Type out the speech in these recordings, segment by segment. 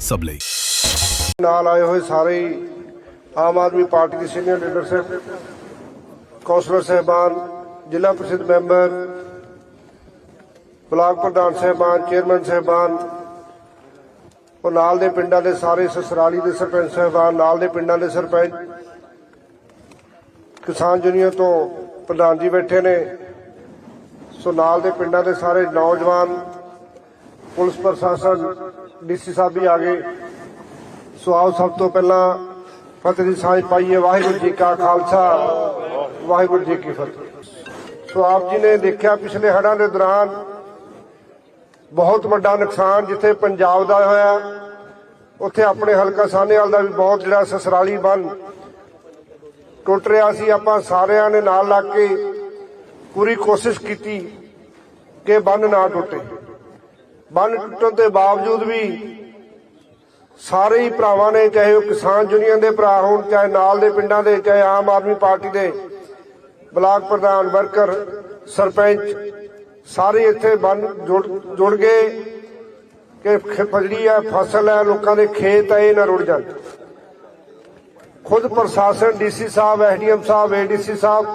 ਸਭ ਲਈ। ਨਾਲ ਆਏ ਹੋਏ ਸਾਰੇ ਆਮ ਆਦਮੀ ਪਾਰਟੀ ਦੇ ਸੀਨੀਅਰ ਲੀਡਰਸ਼ਿਪ ਕੌਂਸਲਰ ਸਹਿਬਾਨ, ਜ਼ਿਲ੍ਹਾ ਪ੍ਰੀਸ਼ਦ ਮੈਂਬਰ, ਬਲਾਕ ਪ੍ਰਧਾਨ ਸਹਿਬਾਨ, ਚੇਅਰਮੈਨ ਸਹਿਬਾਨ, ਉਹ ਨਾਲ ਦੇ ਪਿੰਡਾਂ ਦੇ ਸਾਰੇ ਸਸਰਾਲੀ ਦੇ ਸਰਪੰਚ ਸਹਿਬਾਨ, ਨਾਲ ਦੇ ਪਿੰਡਾਂ ਦੇ ਸਰਪੰਚ, ਕਿਸਾਨ ਯੂਨੀਅਨ ਤੋਂ ਪ੍ਰਧਾਨ ਜੀ ਬੈਠੇ ਨੇ। ਸੋ ਨਾਲ ਦੇ ਪਿੰਡਾਂ ਦੇ ਸਾਰੇ ਨੌਜਵਾਨ, ਪੁਲਿਸ ਪ੍ਰਸ਼ਾਸਨ ਡੀਸੀ ਸਾਹਿਬ ਵੀ ਆ ਗਏ। ਸੋ ਆਓ ਸਭ ਤੋਂ ਪਹਿਲਾਂ ਫਤਿਹ ਦੀ ਸਾਂਝ ਪਾਈਏ। ਵਾਹਿਗੁਰੂ ਜੀ ਕਾ ਖਾਲਸਾ, ਵਾਹਿਗੁਰੂ ਜੀ ਕੀ ਫਤਿਹ। ਸੋ ਆਪ ਜੀ ਨੇ ਦੇਖਿਆ ਪਿਛਲੇ ਹੜ੍ਹਾਂ ਦੇ ਦੌਰਾਨ ਬਹੁਤ ਵੱਡਾ ਨੁਕਸਾਨ ਜਿੱਥੇ ਪੰਜਾਬ ਦਾ ਹੋਇਆ। ਉੱਥੇ ਆਪਣੇ ਹਲਕਾ ਸਾਹਨੇਵਾਲ ਦਾ ਵੀ ਬਹੁਤ ਜਿਹੜਾ ਸਸਰਾਲੀ ਬੰਨ ਟੁੱਟ ਰਿਹਾ ਸੀ। ਆਪਾਂ ਸਾਰਿਆਂ ਨੇ ਨਾਲ ਲੱਗ ਕੇ ਪੂਰੀ ਕੋਸ਼ਿਸ਼ ਕੀਤੀ ਕਿ ਬੰਨ ਨਾ ਟੁੱਟੇ। ਬੰਨ ਟੁੱਟਣ ਦੇ ਬਾਵਜੂਦ ਵੀ ਸਾਰੇ ਹੀ ਭਰਾਵਾਂ ਨੇ, ਚਾਹੇ ਉਹ ਕਿਸਾਨ ਯੂਨੀਅਨ ਦੇ ਭਰਾ ਹੋਣ, ਚਾਹੇ ਨਾਲ ਦੇ ਪਿੰਡਾਂ ਦੇ, ਚਾਹੇ ਆਮ ਆਦਮੀ ਪਾਰਟੀ ਦੇ ਬਲਾਕ ਪ੍ਰਧਾਨ, ਵਰਕਰ, ਸਰਪੰਚ, ਸਾਰੇ ਇੱਥੇ ਬੰਨ ਜੁੜ ਗਏ ਕਿ ਫਜੜੀ ਹੈ ਫਸਲ ਹੈ ਲੋਕਾਂ ਦੇ ਖੇਤ ਹੈ ਇਹ ਨਾ ਰੁੜ ਜਾਣ। ਖੁਦ ਪ੍ਰਸ਼ਾਸਨ, ਡੀਸੀ ਸਾਹਿਬ, ਐਸਡੀਐਮ ਸਾਹਿਬ, ਏਡੀਸੀ ਸਾਹਿਬ,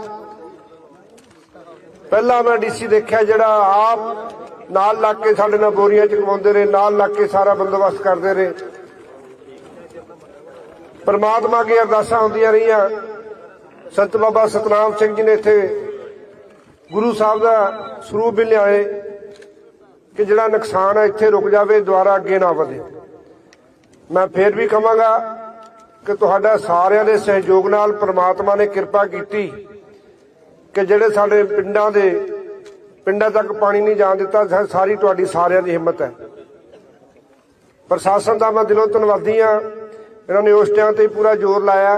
ਪਹਿਲਾਂ ਮੈਂ ਡੀਸੀ ਦੇਖਿਆ ਜਿਹੜਾ ਆਪ ਨਾਲ ਲੱਗ ਕੇ ਸਾਡੇ ਨਾਲ ਬੋਰੀਆਂ ਚਕਵਾਉਂਦੇ ਰਹੇ, ਨਾਲ ਲੱਗ ਕੇ ਸਾਰਾ ਬੰਦੋਬਸਤ ਕਰਦੇ ਰਹੇ। ਪਰਮਾਤਮਾ ਅੱਗੇ ਅਰਦਾਸਾਂ ਹੁੰਦੀਆਂ ਰਹੀਆਂ। ਸੰਤ ਬਾਬਾ ਸਤਨਾਮ ਸਿੰਘ ਜੀ ਨੇ ਇੱਥੇ ਗੁਰੂ ਸਾਹਿਬ ਦਾ ਸਰੂਪ ਵੀ ਲਿਆਏ ਕਿ ਜਿਹੜਾ ਨੁਕਸਾਨ ਹੈ, ਇੱਥੇ ਰੁਕ ਜਾਵੇ ਦੁਆਰਾ ਅੱਗੇ ਨਾ ਵਧੇ। ਮੈਂ ਫੇਰ ਵੀ ਕਹਾਂਗਾ ਕਿ ਤੁਹਾਡਾ ਸਾਰਿਆਂ ਦੇ ਸਹਿਯੋਗ ਨਾਲ ਪ੍ਰਮਾਤਮਾ ਨੇ ਕਿਰਪਾ ਕੀਤੀ ਕਿ ਜਿਹੜੇ ਸਾਡੇ ਪਿੰਡਾਂ ਦੇ ਪਿੰਡਾਂ ਤੱਕ ਪਾਣੀ ਨਹੀਂ ਜਾਣ ਦਿੱਤਾ ਸਾਰੀ ਤੁਹਾਡੀ ਸਾਰਿਆਂ ਦੀ ਹਿੰਮਤ ਹੈ। ਪ੍ਰਸ਼ਾਸਨ ਦਾ ਮੈਂ ਦਿਲੋਂ ਧੰਨਵਾਦੀ ਆ ਇਹਨਾਂ ਨੇ ਉਸ ਟਾਈਮ ਤੇ ਪੂਰਾ ਜ਼ੋਰ ਲਾਇਆ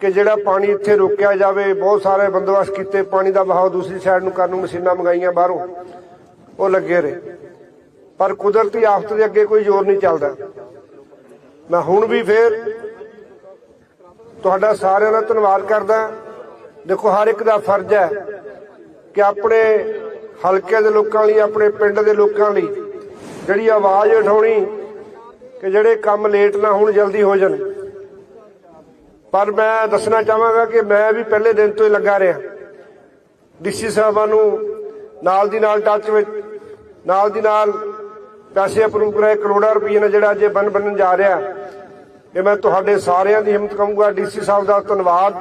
ਕਿ ਜਿਹੜਾ ਪਾਣੀ ਇੱਥੇ ਰੋਕਿਆ ਜਾਵੇ। ਬਹੁਤ ਸਾਰੇ ਬੰਦੋਬਸਤ ਕੀਤੇ, ਪਾਣੀ ਦਾ ਵਹਾਅ ਦੂਸਰੀ ਸਾਈਡ ਨੂੰ ਕਰਨ ਨੂੰ ਮਸ਼ੀਨਾਂ ਮੰਗਾਈਆਂ ਬਾਹਰੋਂ। ਉਹ ਲੱਗੇ ਰਹੇ। ਪਰ ਕੁਦਰਤੀ ਆਫਤ ਦੇ ਅੱਗੇ ਕੋਈ ਜ਼ੋਰ ਨਹੀਂ ਚੱਲਦਾ। ਮੈਂ ਹੁਣ ਵੀ ਫੇਰ ਤੁਹਾਡਾ ਸਾਰਿਆਂ ਦਾ ਧੰਨਵਾਦ ਕਰਦਾ। ਦੇਖੋ, ਹਰ ਇੱਕ ਦਾ ਫਰਜ਼ ਹੈ ਕਿ ਆਪਣੇ ਹਲਕੇ ਦੇ ਲੋਕਾਂ ਲਈ, ਆਪਣੇ ਪਿੰਡ ਦੇ ਲੋਕਾਂ ਲਈ ਜਿਹੜੀ ਆਵਾਜ਼ ਉਠਾਉਣੀ ਕਿ ਜਿਹੜੇ ਕੰਮ ਲੇਟ ਨਾ ਹੋਣ, ਜਲਦੀ ਹੋ ਜਾਣ। ਪਰ ਮੈਂ ਦੱਸਣਾ ਚਾਹਾਂਗਾ ਕਿ ਮੈਂ ਵੀ ਪਹਿਲੇ ਦਿਨ ਤੋਂ ਹੀ ਲੱਗਾ ਰਿਹਾ। ਡੀਸੀ ਸਾਹਿਬਾਂ ਨੂੰ ਨਾਲ ਦੀ ਨਾਲ ਟੱਚ ਵਿੱਚ, ਨਾਲ ਦੀ ਨਾਲ ਪੈਸੇ ਅਪਰੂਵ ਕਰਾਏ ਕਰੋੜਾਂ ਰੁਪਏ ਨਾਲ ਜਿਹੜਾ ਅੱਜ ਇਹ ਬੰਨ ਬੰਨਣ ਜਾ ਰਿਹਾ। ਇਹ ਮੈਂ ਤੁਹਾਡੇ ਸਾਰਿਆਂ ਦੀ ਹਿੰਮਤ ਕਹੂੰਗਾ। ਡੀਸੀ ਸਾਹਿਬ ਦਾ ਧੰਨਵਾਦ।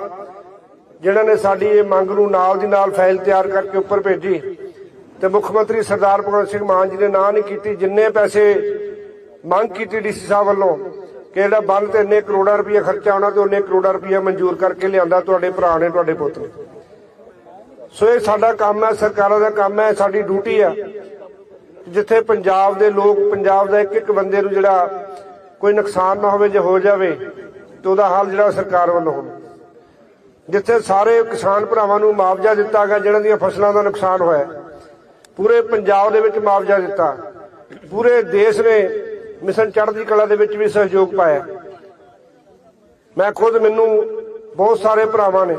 ਜਿਨ੍ਹਾਂ ਨੇ ਸਾਡੀ ਇਹ ਮੰਗ ਨੂੰ ਨਾਲ ਦੀ ਨਾਲ ਫਾਈਲ ਤਿਆਰ ਕਰਕੇ ਉੱਪਰ ਭੇਜੀ ਤੇ ਮੁੱਖ ਮੰਤਰੀ ਸਰਦਾਰ ਭਗਵੰਤ ਸਿੰਘ ਮਾਨ ਜੀ ਨੇ ਨਾਂ ਨਹੀਂ ਕੀਤੀ, ਜਿੰਨੇ ਪੈਸੇ ਮੰਗ ਕੀਤੀ ਡੀਸੀ ਸਾਹਿਬ ਵੱਲੋਂ ਕਿ ਜਿਹੜਾ ਬੰਨ ਤੇ ਇੰਨੇ ਕਰੋੜਾਂ ਰੁਪਏ ਖਰਚਾ ਆਉਣਾ ਤੇ ਉਹਨੇ ਕਰੋੜਾਂ ਰੁਪਏ ਮਨਜ਼ੂਰ ਕਰਕੇ ਲਿਆਂਦਾ, ਤੁਹਾਡੇ ਭਰਾ ਨੇ, ਤੁਹਾਡੇ ਪੁੱਤ ਨੇ। ਸੋ ਇਹ ਸਾਡਾ ਕੰਮ ਹੈ, ਸਰਕਾਰਾਂ ਦਾ ਕੰਮ ਹੈ, ਸਾਡੀ ਡਿਊਟੀ ਹੈ। ਜਿੱਥੇ ਪੰਜਾਬ ਦੇ ਲੋਕ, ਪੰਜਾਬ ਦਾ ਇੱਕ ਇੱਕ ਬੰਦੇ ਨੂੰ ਜਿਹੜਾ ਕੋਈ ਨੁਕਸਾਨ ਨਾ ਹੋਵੇ, ਜੇ ਹੋ ਜਾਵੇ, ਤੇ ਉਹਦਾ ਹੱਲ ਜਿਹੜਾ ਸਰਕਾਰ ਵੱਲੋਂ ਹੋਵੇ। ਜਿੱਥੇ ਸਾਰੇ ਕਿਸਾਨ ਭਰਾਵਾਂ ਨੂੰ ਮੁਆਵਜ਼ਾ ਦਿੱਤਾ ਗਿਆ, ਜਿਹਨਾਂ ਦੀਆਂ ਫਸਲਾਂ ਦਾ ਨੁਕਸਾਨ ਹੋਇਆ। ਪੂਰੇ ਪੰਜਾਬ ਦੇ ਵਿੱਚ ਮੁਆਵਜ਼ਾ ਦਿੱਤਾ। ਪੂਰੇ ਦੇਸ਼ ਨੇ ਮਿਸ਼ਨ ਚੜ੍ਹਦੀ ਕਲਾ ਦੇ ਵਿੱਚ ਵੀ ਸਹਿਯੋਗ ਪਾਇਆ। ਮੈਂ ਖੁਦ, ਮੈਨੂੰ ਬਹੁਤ ਸਾਰੇ ਭਰਾਵਾਂ ਨੇ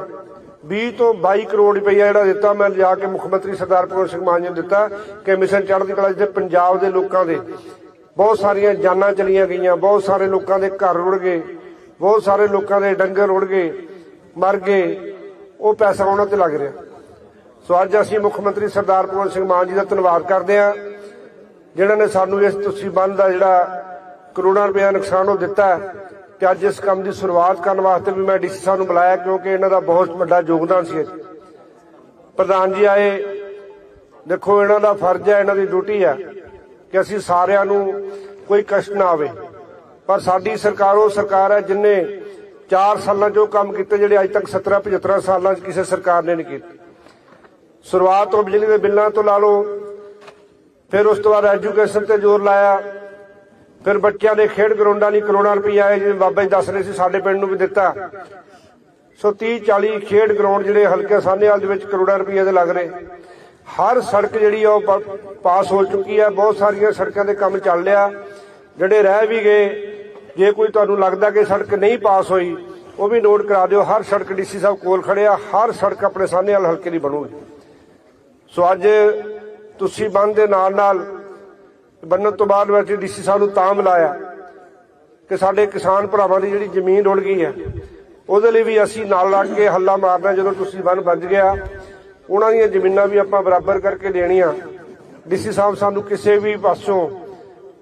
20 ਤੋਂ 22 ਕਰੋੜ ਰੁਪਈਆ ਜਿਹੜਾ ਦਿੱਤਾ, ਮੈਂ ਲਿਜਾ ਕੇ ਮੁੱਖ ਮੰਤਰੀ ਸਰਦਾਰ ਭਗਵੰਤ ਸਿੰਘ ਮਾਨ ਜੀ ਨੂੰ ਦਿੱਤਾ ਕਿ ਮਿਸ਼ਨ ਚੜ੍ਹਦੀ ਕਲਾ ਜਿੱਥੇ ਪੰਜਾਬ ਦੇ ਲੋਕਾਂ ਦੇ ਬਹੁਤ ਸਾਰੀਆਂ ਜਾਨਾਂ ਚਲੀਆਂ ਗਈਆਂ, ਬਹੁਤ ਸਾਰੇ ਲੋਕਾਂ ਦੇ ਘਰ ਰੁੜ ਗਏ, ਬਹੁਤ ਸਾਰੇ ਲੋਕਾਂ ਦੇ ਡੰਗਰ ਰੁੜ ਗਏ। ਮਰ ਗਏ, ਉਹ ਪੈਸਾ ਉਹਨਾਂ ਤੇ ਲੱਗ ਰਿਹਾ। ਸੋ ਅੱਜ ਅਸੀਂ ਮੁੱਖ ਮੰਤਰੀ ਸਰਦਾਰ ਭਗਵੰਤ ਸਿੰਘ ਮਾਨ ਜੀ ਦਾ ਧੰਨਵਾਦ ਕਰਦੇ ਹਾਂ, ਜਿਨ੍ਹਾਂ ਨੇ ਸਾਨੂੰ ਇਸ ਤੁਸੀਂ ਬੰਦ ਦਾ ਜਿਹੜਾ ਕਰੋੜਾਂ ਰੁਪਏ ਨੁਕਸਾਨ ਉਹ ਦਿੱਤਾ ਹੈ, ਤੇ ਅੱਜ ਇਸ ਕੰਮ ਦੀ ਸ਼ੁਰੂਆਤ ਕਰਨ ਵਾਸਤੇ ਵੀ ਮੈਂ ਡੀਸੀ ਸਾਹਿਬ ਨੂੰ ਬੁਲਾਇਆ, ਕਿਉਂਕਿ ਇਹਨਾਂ ਦਾ ਬਹੁਤ ਵੱਡਾ ਯੋਗਦਾਨ ਸੀ ਇਹ ਪ੍ਰਧਾਨ ਜੀ ਆਏ, ਦੇਖੋ ਇਹਨਾਂ ਦਾ ਫਰਜ਼ ਹੈ, ਇਹਨਾਂ ਦੀ ਡਿਊਟੀ ਹੈ ਕਿ ਅਸੀਂ ਸਾਰਿਆਂ ਨੂੰ ਕੋਈ ਕਸ਼ਟ ਨਾ ਆਵੇ, ਪਰ ਸਾਡੀ ਸਰਕਾਰ ਉਹ ਸਰਕਾਰ ਹੈ ਜਿਨੇ 4 ਸਾਲਾਂ 'ਚ ਉਹ ਕੰਮ ਕੀਤੇ ਜਿਹੜੇ ਅੱਜ ਤੱਕ 17 75 ਸਾਲਾਂ 'ਚ ਕਿਸੇ ਸਰਕਾਰ ਨੇ ਨਹੀਂ ਕੀਤੇ। ਸ਼ੁਰੂਆਤ ਤੋਂ ਬਿਜਲੀ ਦੇ ਬਿੱਲਾਂ ਤੋਂ ਲਾ ਲਓ, ਫਿਰ ਉਸ ਤੋਂ ਬਾਅਦ ਐਜੂਕੇਸ਼ਨ ਤੇ ਜ਼ੋਰ ਲਾਇਆ, ਫਿਰ ਬੱਚਿਆਂ ਦੇ ਖੇਡ ਗਰਾਊਂਡਾਂ ਲਈ ਕਰੋੜਾਂ ਰੁਪਏ ਆਏ, ਜਿਵੇਂ ਬਾਬਾ ਜੀ ਦੱਸ ਰਹੇ ਸੀ, ਸਾਡੇ ਪਿੰਡ ਨੂੰ ਵੀ ਦਿੱਤਾ। ਸੋ 30 40 ਖੇਡ ਗਰਾਊਂਡ ਜਿਹੜੇ ਹਲਕੇ ਸਾਹਨੇਵਾਲ ਦੇ ਵਿੱਚ ਕਰੋੜਾਂ ਰੁਪਏ ਦੇ ਲੱਗ ਰਹੇ। ਹਰ ਸੜਕ ਜਿਹੜੀ ਆ ਉਹ ਪਾਸ ਹੋ ਚੁੱਕੀ ਹੈ ਬਹੁਤ ਸਾਰੀਆਂ ਸੜਕਾਂ ਦੇ ਕੰਮ ਚੱਲ ਰਿਹਾ। ਜਿਹੜੇ ਰਹਿ ਵੀ ਗਏ ਜੇ ਕੋਈ ਤੁਹਾਨੂੰ ਲੱਗਦਾ ਕਿ ਸੜਕ ਨਹੀਂ ਪਾਸ ਹੋਈ, ਉਹ ਵੀ ਨੋਟ ਕਰਾ ਦਿਓ। ਹਰ ਸੜਕ ਡੀਸੀ ਸਾਹਿਬ ਕੋਲ ਖੜਿਆ ਹਰ ਸੜਕ ਆਪਣੇ ਸਾਹਨੇਵਾਲ ਹਲਕੇ ਦੀ ਬਣੂਗੀ। ਸੋ ਅੱਜ ਤੁਸੀਂ ਬੰਦ ਦੇ ਨਾਲ ਨਾਲ ਬੰਨਣ ਤੋਂ ਬਾਅਦ ਵਿੱਚ ਡੀਸੀ ਸਾਹਿਬ ਨੂੰ ਤਾਂ ਮਿਲਾਇਆ ਕਿ ਸਾਡੇ ਕਿਸਾਨ ਭਰਾਵਾਂ ਦੀ ਜਿਹੜੀ ਜ਼ਮੀਨ ਰੁੜ ਗਈ ਹੈ, ਉਹਦੇ ਲਈ ਵੀ ਅਸੀਂ ਨਾਲ ਲੱਗ ਕੇ ਹੱਲਾ ਮਾਰਨਾ ਜਦੋਂ ਤੁਸੀਂ ਬੰਨ ਵੱਜ ਗਿਆ। ਉਹਨਾਂ ਦੀਆਂ ਜ਼ਮੀਨਾਂ ਵੀ ਆਪਾਂ ਬਰਾਬਰ ਕਰਕੇ ਦੇਣੀਆਂ। ਡੀਸੀ ਸਾਹਿਬ ਸਾਨੂੰ ਕਿਸੇ ਵੀ ਪਾਸੋਂ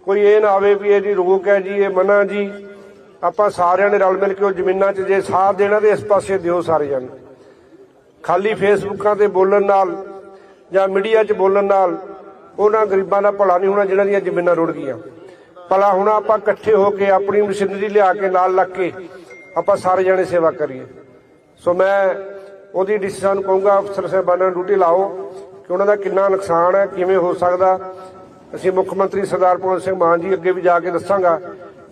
ਕੋਈ ਇਹ ਨਾ ਆਵੇ ਵੀ ਇਹਦੀ ਰੋਕ ਹੈ ਜੀ, ਇਹ ਮਨਾ ਜੀ। ਆਪਾਂ ਸਾਰਿਆਂ ਨੇ ਰਲ ਮਿਲ ਕੇ ਉਹ ਜ਼ਮੀਨਾਂ 'ਚ ਜੇ ਸਾਥ ਦੇਣਾ ਤੇ ਇਸ ਪਾਸੇ ਦਿਓ ਸਾਰੇ ਜਣ। ਖਾਲੀ ਫੇਸਬੁੱਕਾਂ ਤੇ ਬੋਲਣ ਨਾਲ ਜਾਂ ਮੀਡੀਆ 'ਚ ਬੋਲਣ ਨਾਲ ਉਹਨਾਂ ਗਰੀਬਾਂ ਦਾ ਭਲਾ ਨਹੀਂ ਹੋਣਾ ਜਿਹਨਾਂ ਦੀਆਂ ਜ਼ਮੀਨਾਂ ਰੁੜ ਗਈਆਂ। ਭਲਾ ਹੁਣ ਆਪਾਂ ਇਕੱਠੇ ਹੋ ਕੇ ਆਪਣੀ ਮਸ਼ੀਨਰੀ ਲਿਆ ਕੇ ਨਾਲ ਲੱਗ ਕੇ ਆਪਾਂ ਸਾਰੇ ਜਣੇ ਸੇਵਾ ਕਰੀਏ। ਸੋ ਮੈਂ ਉਹਦੀ ਡੀਸੀ ਕਹੂੰਗਾ, ਅਫਸਰ ਸਾਹਿਬਾਨਾਂ ਨੂੰ ਡਿਊਟੀ ਲਾਓ ਕਿ ਉਹਨਾਂ ਦਾ ਕਿੰਨਾ ਨੁਕਸਾਨ ਹੈ, ਕਿਵੇਂ ਹੋ ਸਕਦਾ ਅਸੀਂ ਮੁੱਖ ਮੰਤਰੀ ਸਰਦਾਰ ਭਗਵੰਤ ਸਿੰਘ ਮਾਨ ਜੀ ਅੱਗੇ ਵੀ ਜਾ ਕੇ ਦੱਸਾਂਗਾ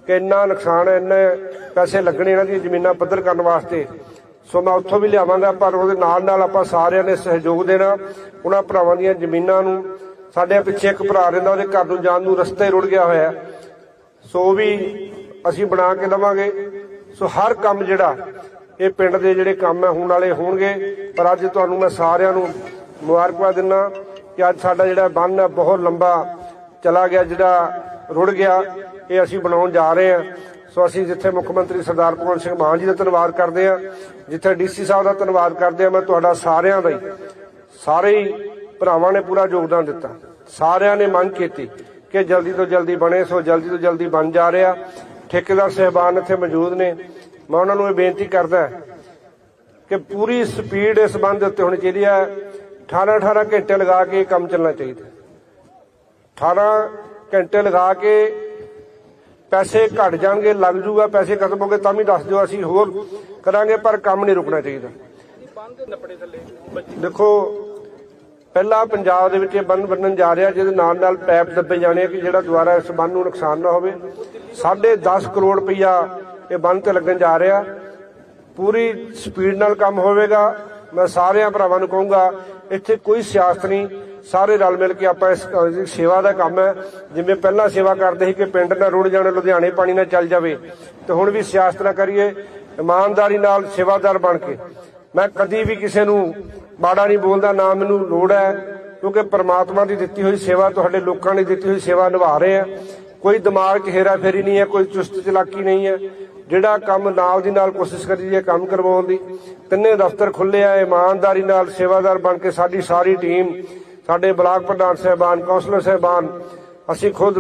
ਕਿ ਇੰਨਾ ਨੁਕਸਾਨ ਹੈ, ਇੰਨੇ ਪੈਸੇ ਲੱਗਣੇ ਇਹਨਾਂ ਦੀਆਂ ਜ਼ਮੀਨਾਂ ਪੱਧਰ ਕਰਨ ਵਾਸਤੇ। ਸੋ ਮੈਂ ਉੱਥੋਂ ਵੀ ਲਿਆਵਾਂਗਾ, ਪਰ ਉਹਦੇ ਨਾਲ ਨਾਲ ਆਪਾਂ ਸਾਰਿਆਂ ਨੇ ਸਹਿਯੋਗ ਦੇਣਾ। ਉਹਨਾਂ ਭਰਾਵਾਂ ਦੀਆਂ ਜ਼ਮੀਨਾਂ ਨੂੰ, ਸਾਡੇ ਪਿੱਛੇ ਇੱਕ ਭਰਾ ਰਹਿੰਦਾ, ਉਹਦੇ ਘਰ ਨੂੰ ਜਾਣ ਨੂੰ ਰਸਤਾ ਹੀ ਰੁੜ ਗਿਆ ਹੋਇਆ। ਸੋ ਉਹ ਵੀ ਅਸੀਂ ਬਣਾ ਕੇ ਦਵਾਂਗੇ। ਸੋ ਹਰ ਕੰਮ ਜਿਹੜਾ, ਇਹ ਪਿੰਡ ਦੇ ਜਿਹੜੇ ਕੰਮ ਹੈ, ਹੋਣ ਵਾਲੇ ਹੋਣਗੇ। ਪਰ ਅੱਜ ਤੁਹਾਨੂੰ ਮੈਂ ਸਾਰਿਆਂ ਨੂੰ ਮੁਬਾਰਕਬਾਦ ਦਿੰਦਾ ਕਿ ਅੱਜ ਸਾਡਾ ਜਿਹੜਾ ਬੰਨ ਹੈ, ਬਹੁਤ ਲੰਬਾ ਚਲਾ ਗਿਆ, ਜਿਹੜਾ ਰੁੜ ਗਿਆ, ਇਹ ਅਸੀਂ ਬਣਾਉਣ ਜਾ ਰਹੇ ਹਾਂ। ਸੋ ਅਸੀਂ ਜਿੱਥੇ ਮੁੱਖ ਮੰਤਰੀ ਸਰਦਾਰ ਭਗਵੰਤ ਸਿੰਘ ਮਾਨ ਜੀ ਦਾ ਧੰਨਵਾਦ ਕਰਦੇ ਹਾਂ, ਜਿੱਥੇ ਡੀਸੀ ਸਾਹਿਬ ਦਾ ਧੰਨਵਾਦ ਕਰਦੇ ਹਾਂ, ਮੈਂ ਤੁਹਾਡਾ ਸਾਰਿਆਂ ਦਾ ਹੀ, ਸਾਰੇ ਹੀ ਭਰਾਵਾਂ ਨੇ ਪੂਰਾ ਯੋਗਦਾਨ ਦਿੱਤਾ। ਸਾਰਿਆਂ ਨੇ ਮੰਗ ਕੀਤੀ ਕਿ ਜਲਦੀ ਤੋਂ ਜਲਦੀ ਬਣੇ, ਸੋ ਜਲਦੀ ਤੋਂ ਜਲਦੀ ਬਣ ਜਾ ਰਿਹਾ। ਠੇਕੇਦਾਰ ਸਹਿਬਾਨ ਇੱਥੇ ਮੌਜੂਦ ਨੇ। ਮੈਂ ਉਹਨਾਂ ਨੂੰ ਇਹ ਬੇਨਤੀ ਕਰਦਾ ਕਿ ਪੂਰੀ ਸਪੀਡ ਇਸ ਬੰਦ ਉੱਤੇ ਹੋਣੀ ਚਾਹੀਦੀ ਹੈ। 18 18 ਘੰਟੇ ਲਗਾ ਕੇ ਇਹ ਕੰਮ ਚੱਲਣਾ ਚਾਹੀਦਾ 18 ਘੰਟੇ ਲਗਾ ਕੇ ਪੈਸੇ ਘਟ ਜਾਣਗੇ, ਲੱਗ ਜੂਗਾ, ਪੈਸੇ ਖਤਮ ਹੋ ਗਏ ਤਾਂ ਵੀ ਦੱਸ ਦਿਓ, ਅਸੀਂ ਹੋਰ ਕਰਾਂਗੇ, ਪਰ ਕੰਮ ਨਹੀਂ ਰੁਕਣਾ ਚਾਹੀਦਾ। ਦੇਖੋ, ਪਹਿਲਾਂ ਪੰਜਾਬ ਦੇ ਵਿੱਚ ਇਹ ਬੰਨ ਬੰਨਣ ਜਾ ਰਿਹਾ, ਜਿਹਦੇ ਨਾਲ ਨਾਲ ਪੈਪ ਦੱਬੇ ਜਾਣੇ ਕਿ ਜਿਹੜਾ ਦੁਬਾਰਾ ਇਸ ਬੰਨ ਨੂੰ ਨੁਕਸਾਨ ਨਾ ਹੋਵੇ। 10.5 ਕਰੋੜ ਰੁਪਈਆ ਇਹ ਬੰਨ ਤੇ ਲੱਗਣ ਜਾ ਰਿਹਾ। ਪੂਰੀ ਸਪੀਡ ਨਾਲ ਕੰਮ ਹੋਵੇਗਾ। ਮੈਂ ਸਾਰਿਆਂ ਭਰਾਵਾਂ ਨੂੰ ਕਹੂੰਗਾ, ਇੱਥੇ ਕੋਈ ਸਿਆਸਤ ਨਹੀਂ। ਸਾਰੇ ਰਲ ਮਿਲ ਕੇ ਆਪਾਂ ਇਸ ਸੇਵਾ ਦਾ ਕੰਮ ਹੈ। ਜਿਵੇਂ ਪਹਿਲਾਂ ਸੇਵਾ ਕਰਦੇ ਸੀ ਕਿ ਪਿੰਡ ਨਾਲ ਰੁੜ ਜਾਣੇ, ਲੁਧਿਆਣੇ ਪਾਣੀ ਨਾਲ ਚੱਲ ਜਾਵੇ। ਤੇ ਹੁਣ ਵੀ ਸਿਆਸਤ ਨਾ ਕਰੀਏ, ਇਮਾਨਦਾਰੀ ਨਾਲ ਸੇਵਾਦਾਰ ਬਣ ਕੇ। ਮੈਂ ਕਦੀ ਵੀ ਕਿਸੇ ਨੂੰ ਮਾੜਾ ਨਹੀਂ ਬੋਲਦਾ, ਨਾ ਮੈਨੂੰ ਲੋੜ ਹੈ, ਕਿਉਂਕਿ ਪ੍ਰਮਾਤਮਾ ਦੀ ਦਿੱਤੀ ਹੋਈ ਸੇਵਾ ਤੁਹਾਡੇ ਲੋਕਾਂ ਨੇ ਦਿੱਤੀ ਹੋਈ ਸੇਵਾ ਨਿਭਾ ਰਹੇ ਆ। ਕੋਈ ਦਿਮਾਗ 'ਚ ਹੇਰਾ ਫੇਰੀ ਨਹੀਂ ਹੈ, ਕੋਈ ਚੁਸਤ ਚਲਾਕੀ ਨਹੀਂ ਹੈ। ਜਿਹੜਾ ਕੰਮ ਨਾਲ ਦੀ ਨਾਲ ਕੋਸ਼ਿਸ਼ ਕਰੀ ਹੈ ਕੰਮ ਕਰਵਾਉਣ ਦੀ। ਤਿੰਨੇ ਦਫ਼ਤਰ ਖੁੱਲੇ ਆ, ਇਮਾਨਦਾਰੀ ਨਾਲ ਸੇਵਾਦਾਰ ਬਣ ਕੇ ਸਾਡੀ ਸਾਰੀ ਟੀਮ ਸਾਡੇ ਬਲਾਕ ਪ੍ਰਧਾਨ ਸਹਿਬਾਨ, ਕੌਂਸਲਰ ਸਹਿਬਾਨ, ਅਸੀਂ ਖੁਦ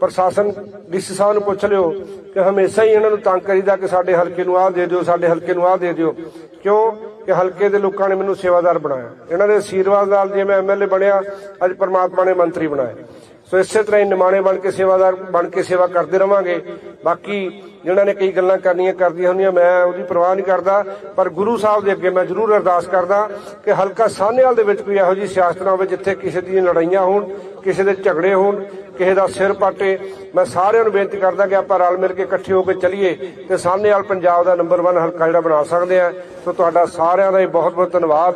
ਪ੍ਰਸ਼ਾਸਨ ਡੀਸੀ ਸਾਹਿਬ ਨੂੰ ਪੁੱਛ ਲਿਓ ਕਿ ਹਮੇਸ਼ਾ ਹੀ ਇਹਨਾਂ ਨੂੰ ਤੰਗ ਕਰੀਦਾ ਕਿ ਸਾਡੇ ਹਲਕੇ ਨੂੰ ਆਹ ਦੇ ਦਿਓ, ਸਾਡੇ ਹਲਕੇ ਨੂੰ ਆਹ ਦੇ ਦਿਓ। ਕਿਉਂ? ਕਿ ਹਲਕੇ ਦੇ ਲੋਕਾਂ ਨੇ ਮੈਨੂੰ ਸੇਵਾਦਾਰ ਬਣਾਇਆ। ਇਹਨਾਂ ਦੇ ਆਸ਼ੀਰਵਾਦ ਨਾਲ ਜੇ ਮੈਂ ਐਮਐਲਏ ਬਣਿਆ, ਅੱਜ ਪਰਮਾਤਮਾ ਨੇ ਮੰਤਰੀ ਬਣਾਇਆ। ਸੋ ਇਸੇ ਤਰ੍ਹਾਂ ਹੀ ਨਿਮਾਣੇ ਬਣ ਕੇ ਸੇਵਾਦਾਰ ਬਣ ਕੇ ਸੇਵਾ ਕਰਦੇ ਰਵਾਂਗੇ। ਬਾਕੀ ਜਿਨ੍ਹਾਂ ਨੇ ਕਈ ਗੱਲਾਂ ਕਰਨੀਆਂ ਕਰਦੀਆਂ ਹੁੰਦੀਆਂ, ਮੈਂ ਉਹਦੀ ਪਰਵਾਹ ਨਹੀਂ ਕਰਦਾ, ਪਰ ਗੁਰੂ ਸਾਹਿਬ ਦੇ ਅੱਗੇ ਮੈਂ ਜ਼ਰੂਰ ਅਰਦਾਸ ਕਰਦਾ ਕਿ ਹਲਕਾ ਸਾਹਨੇਵਾਲ ਦੇ ਵਿੱਚ ਕੋਈ ਇਹੋ ਜਿਹੀ ਸਿਆਸਤ ਨਾ ਹੋਵੇ ਜਿੱਥੇ ਕਿਸੇ ਦੀਆਂ ਲੜਾਈਆਂ ਹੋਣ, ਕਿਸੇ ਦੇ ਝਗੜੇ ਹੋਣ, ਕਿਸੇ ਦਾ ਸਿਰ ਪਾਟੇ। ਮੈਂ ਸਾਰਿਆਂ ਨੂੰ ਬੇਨਤੀ ਕਰਦਾ ਕਿ ਆਪਾਂ ਰਲ ਮਿਲ ਕੇ ਇਕੱਠੇ ਹੋ ਕੇ ਚੱਲੀਏ ਤੇ ਸਾਹਨੇਵਾਲ ਪੰਜਾਬ ਦਾ ਨੰਬਰ 1 ਹਲਕਾ ਜਿਹੜਾ ਬਣਾ ਸਕਦੇ ਆ ਸੋ ਤੁਹਾਡਾ ਸਾਰਿਆਂ ਦਾ ਹੀ ਬਹੁਤ ਬਹੁਤ ਧੰਨਵਾਦ।